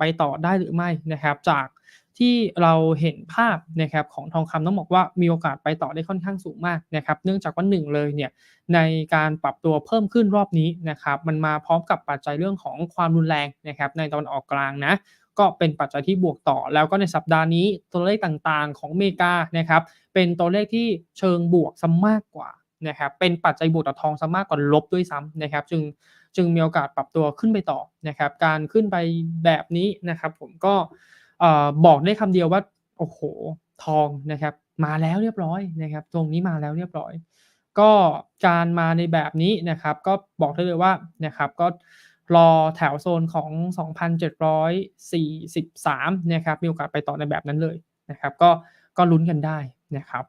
ไปต่อได้หรือไม่นะครับ จากที่เราเห็นภาพนะครับของทองคำต้องบอกว่ามีโอกาสไปต่อได้ค่อนข้างสูงมากนะครับ เนื่องจากว่า1เลยเนี่ยในการปรับตัวเพิ่มขึ้นรอบนี้นะครับ มันมาพร้อมกับปัจจัยเรื่องของความรุนแรงนะครับในตะวันออกกลางนะก็เป็นปัจจัยที่บวกต่อ แล้วก็ในสัปดาห์นี้ตัวเลขต่างๆของอเมริกานะครับเป็นตัวเลขที่เชิงบวกซะมากกว่านะครับเป็นปัจจัยบวกต่อทองซะมากกว่าลบด้วยซ้ำนะครับ จึง จึงมีโอกาสปรับตัวขึ้นไปต่อนะครับการขึ้นไปแบบนี้นะครับผมก็บอกได้คำเดียวว่าโอ้โฮทองนะครับมาแล้วเรียบร้อยนะครับตรงนี้มาแล้วเรียบร้อย ก็การมาในแบบนี้นะครับ ก็บอกได้เลยว่านะครับก็รอแถวโซนของ 2,743นะครับมีโอกาสไปต่อในแบบนั้นเลยนะครับ ก็ก็ลุ้นกันได้นะครับ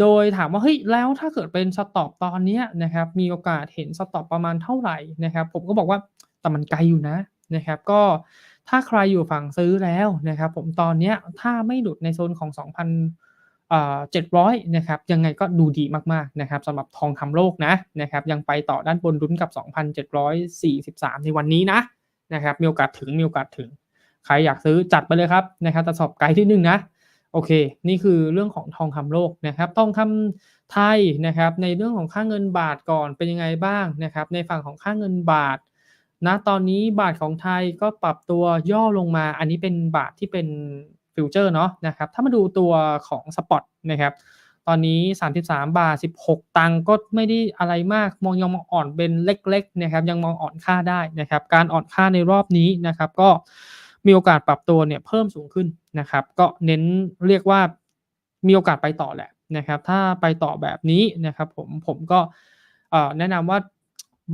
โดยถามว่าเฮ้ยแล้วถ้าเกิดเป็นสต็อปตอนนี้นะครับมีโอกาสเห็นสต็อปประมาณเท่าไหร่นะครับผมก็บอกว่าแต่มันไกลอยู่นะนะครับก็ถ้าใครอยู่ฝั่งซื้อแล้วนะครับผมตอนนี้ถ้าไม่หลุดในโซนของ 2,000อ่า700นะครับยังไงก็ดูดีมากๆนะครับสำหรับทองคำโลกนะนะครับยังไปต่อด้านบนลุ้นกับ 2,743 ในวันนี้นะนะครับมีโอกาสถึงมีโอกาสถึง ใครอยากซื้อจัดไปเลยครับนะครับแต่สอบไกลนิดหนึ่งนะ โอเค นี่คือเรื่องของทองคำโลกนะครับ ทองคำไทยนะครับ ในเรื่องของค่าเงินบาทก่อนเป็นยังไงบ้างนะครับ ในฝั่งของค่าเงินบาทณตอนนี้บาทของไทยก็ปรับตัวย่อลงมา อันนี้เป็นบาทที่เป็นฟิวเจอร์เนาะนะครับ ถ้ามาดูตัวของสปอตนะครับ ตอนนี้ 33 บาท 16 ตังก็ไม่ได้อะไรมาก มองยังมองอ่อนเป็นเล็กๆนะครับ ยังมองอ่อนค่าได้นะครับ การอ่อนค่าในรอบนี้นะครับ ก็ มีโอกาสปรับตัวเนี่ยเพิ่มสูงขึ้นนะครับ ก็เน้นเรียกว่ามีโอกาสไปต่อแหละนะครับ ถ้าไปต่อแบบนี้นะครับ ผมผมก็แนะนำว่า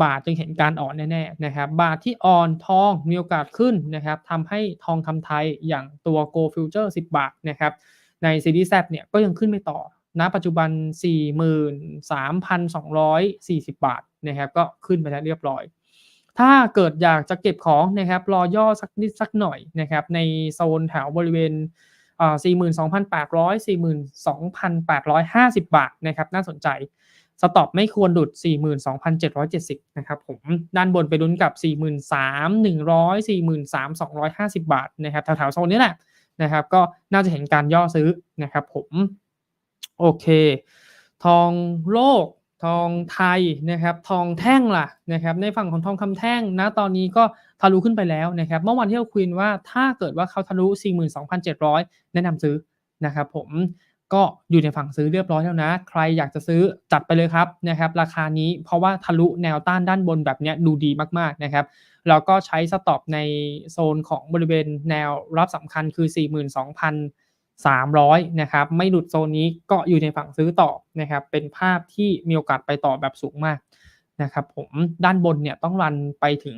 บาทจึงเห็นการอ่อนแน่ๆนะครับ บาทที่อ่อนทองมีโอกาสขึ้นนะครับทำให้ทองคำไทยอย่างตัว Go Future 10 บาทนะครับในซีรีส์ Z เนี่ยก็ยังขึ้นไม่ต่อณปัจจุบัน 43,240 บาทนะครับ ก็ขึ้นไปแล้วเรียบร้อย ถ้าเกิดอยากจะเก็บของนะครับรอย่อสักนิดสักหน่อยนะครับในโซนแถวบริเวณ42,800 42,850 บาทนะครับน่าสนใจสต็อปไม่ควรหลุด 42,770 นะครับผม ด้านบนไปลุ้นกับ 43,100 43,250 บาทนะครับแถวๆโซนนี้แหละนะครับ ก็น่าจะเห็นการย่อซื้อนะครับผม โอเค ทองโลก ทองไทยนะครับ ทองแท่งล่ะนะครับ ในฝั่งของทองคำแท่งณตอนนี้ก็ทะลุขึ้นไปแล้วนะครับ เมื่อวานที่เราคุยว่าถ้าเกิดว่าเขาทะลุ 42,700 แนะนำซื้อนะครับ ผมก็อยู่ในฝั่งซื้อเรียบร้อยแล้วนะ ใครอยากจะซื้อจัดไปเลยครับนะครับ ราคานี้เพราะว่าทะลุแนวต้านด้านบนแบบนี้ดูดีมากๆนะครับแล้วก็ใช้สต็อปในโซนของบริเวณแนวรับสำคัญคือ 42,000 300นะครับไม่หลุดโซนนี้ก็อยู่ในฝั่งซื้อต่อนะครับเป็นภาพที่มีโอกาสไปต่อแบบสูงมากนะครับผมด้านบนเนี่ยต้องรันไปถึง